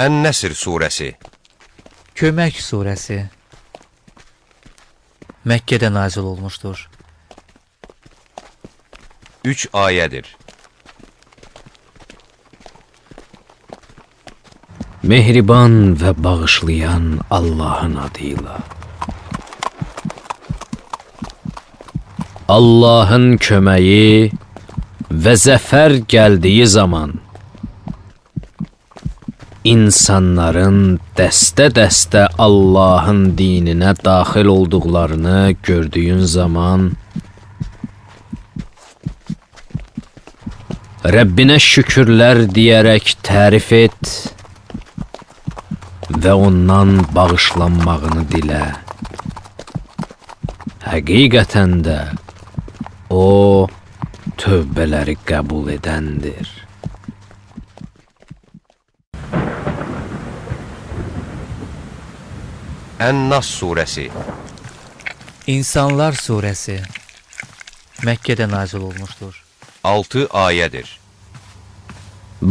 Ən-Nəsr surəsi Kömək surəsi Məkkədə nazil olmuşdur. 3 ayədir. Mehriban ve bağışlayan Allah'ın adıyla. Allah'ın köməyi ve zəfər gəldiyi zaman insanların dəstə-dəstə Allah'ın dininə daxil olduqlarını gördüyün zaman Rəbbinə şükürlər deyərək tərif et və ondan bağışlanmağını dilə. Həqiqətən də o tövbələri qəbul edəndir. Ən-Nas surəsi İnsanlar surəsi Məkkədə nazil olmuşdur. 6 ayədir.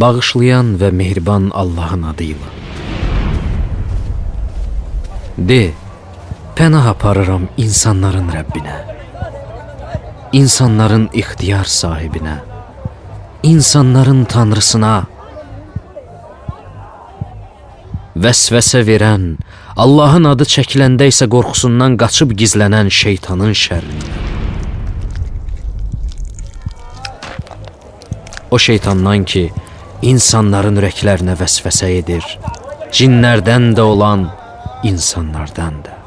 Bağışlayan və mehriban Allahın adıyla. De, pənah aparıram insanların Rəbbinə. İnsanların ixtiyar sahibinə. İnsanların tanrısına. Vəsvəsə verən, Allahın adı çəkiləndə isə qorxusundan qaçıb gizlənən şeytanın şərrindən. O şeytandan ki, insanların ürəklərinə vəsvəsə edir. Cinlərdən də olan insanlardan da.